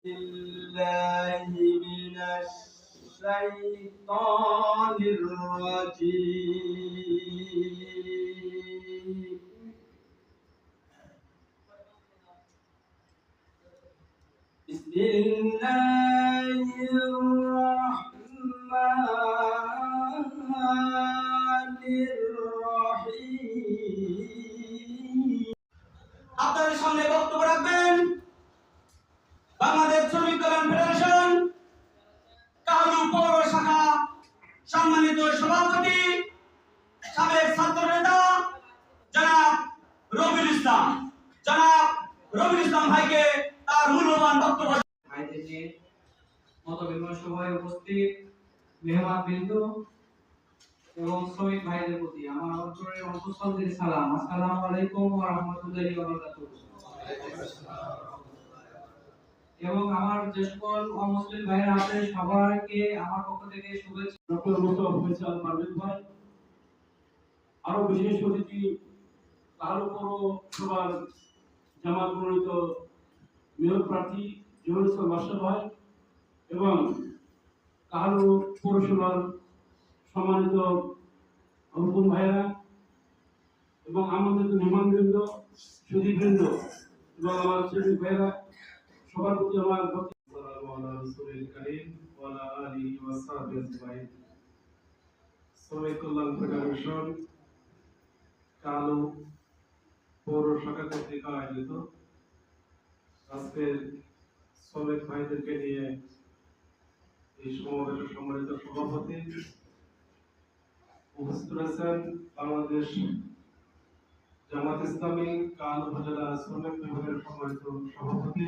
بالله من الشيطان الرجيم بسم الله الرحمن الرحيم আপনাদের সামনে সম্মানিত সভাপতি, সাবেক ছাত্র নেতা, জনাব রবিউল ইসলাম। জনাব রবিউল ইসলাম ভাইকে তার মূল্যবান বক্তব্য ভাইদের নিয়ে মতবিনিময় সভায় উপস্থিত মেহমান বিন্দু এবং শ্রমিক ভাইদের প্রতি আমার অন্তরের অন্তঃস্থল সালাম। আসসালামু আলাইকুম ওয়া রাহমাতুল্লাহি ওয়া বারাকাতুহু। এবং আমার যে সকল অমুসলিম ভাইরা আছে সবাইকে আমার পক্ষ থেকে শুভেচ্ছা। ডক্টর ফয়সাল পারভেজ ভাই, আরও বিশেষ অতিথি কালো পৌরসভার জামাত মনোনীত মেয়র প্রার্থী বাদশা ভাই এবং কালো পৌরসভার সম্মানিত হুকুম ভাইরা এবং আমাদের মেহমানবৃন্দ, সুদীপবৃন্দ এবং আমার শ্রেণি ভাইরা সবার প্রতি আমার প্রতি সালাম আলা রাসূলিল কারীম ওয়া আলা আলিহি ওয়া সাহবিহি আজমাইন। শ্রমিক কল্যাণ মিশন কালো পৌর শাখা কর্তৃক আয়োজিত আজকের শ্রমিক ভাইদেরকে নিয়ে এই সমাবেশের সম্মানিত সভাপতি উপস্থিত রয়েছেন বাংলাদেশ জামাত ইসলামী কাল উপজেলা শ্রমিক বিভাগের সম্মানিত সভাপতি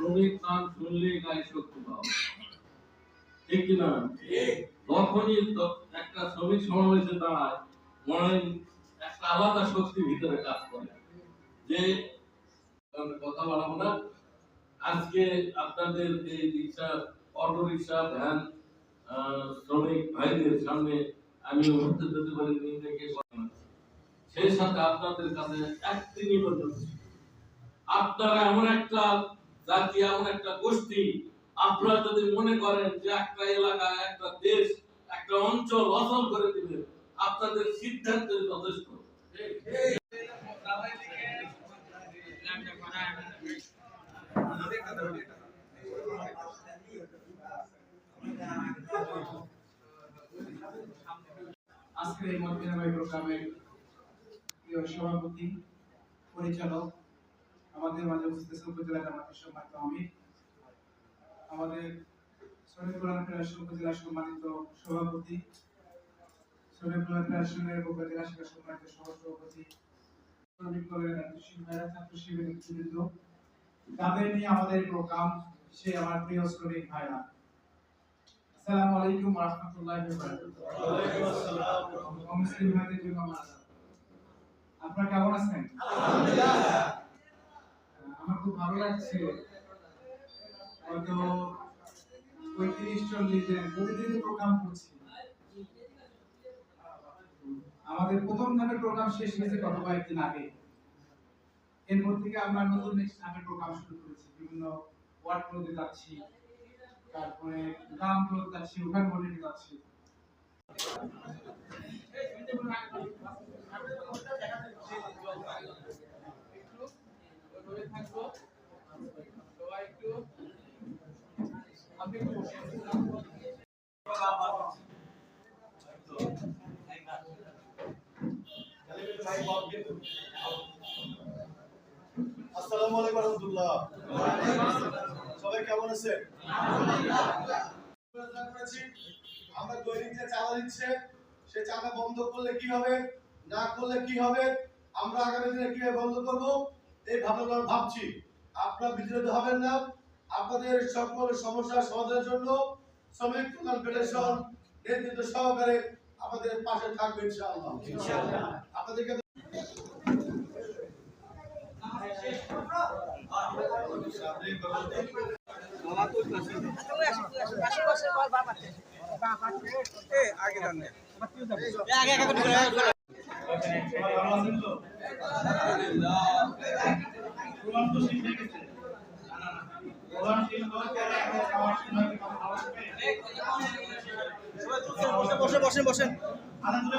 শ্রমিক নাম শুনলেই গায়ে শক্তি পাও। ঠিক কিনা? তখনই একটা শ্রমিক সমাবেশে দাঁড়ায়, মনে একটা আলাদা শক্তি ভিতরে কাজ করে। যে কথা বলাবো না। আজকে আপনাদের এই রিক্সা অটো রিক্সা ভ্যান শ্রমিক ভাইদের সামনে আমি উপস্থিত হতে পারি নিজেকে সেই সাথে আপনাদের কাছে একটি নিবেদন আপনারা এমন একটা জাতি এমন একটা গোষ্ঠী? আপনারা যদি মনে করেন যে একটা এলাকা, একটা দেশ, একটা অঞ্চল অচল করে দিবে, আপনাদের সিদ্ধান্তের যথেষ্ট। আজকের এই বিনিময় প্রোগ্রামের প্রিয় সভাপতি, পরিচালক আমাদের মাঝে উপস্থিত উপজেলা জামাতের সম্মানিত আমির। আমাদের কল্যাণ ফেডারেশন উপজেলা সম্মানিত সভাপতি কল্যাণ ফেডারেশনের উপজেলা শাখা সম্মানিত সহসভাপতি শ্রমিক কল্যাণ নেতৃত্ব ভাইরা ছাত্র শিবির নেতৃবৃন্দ। তাদের নিয়ে আমাদের প্রোগ্রাম সে আমার প্রিয় শ্রমিক ভাইরা। আসসালামু আলাইকুম ওয়া রাহমাতুল্লাহি ওয়া বারাকাতুহু। আপনারা কেমন আছেন? খুব ভালো লাগছে হয়তো পঁয়ত্রিশ চল্লিশের প্রতিদিন প্রোগ্রাম করছি। আমাদের প্রথম ধাপের প্রোগ্রাম শেষ হয়েছে গত কয়েকদিন আগে। এরপর থেকে আমরা নতুন ধাপের প্রোগ্রাম শুরু করেছি। বিভিন্ন ওয়ার্ড যাচ্ছি, তারপরে গ্রামগুলোতে যাচ্ছি, ওখান মন্ডিতে যাচ্ছি। সবাই একটু আপনি একটু বসে আমরা বন্ধ করলে কি হবে? না করলে কি হবে? আমরা আগামী দিনে কীভাবে বন্ধ করব? এই ভাবনা ভাবছি। আপনারা বিচলিত হবেন না। আপনাদের সকল সমস্যার সমাধানের জন্য শ্রমিক কল্যাণ ফেডারেশন নেতৃত্ব সহকারে আমাদের পাশে থাকবে ইনশাআল্লাহ। আপনাদেরকে বসে বসে বসেন আনন্দ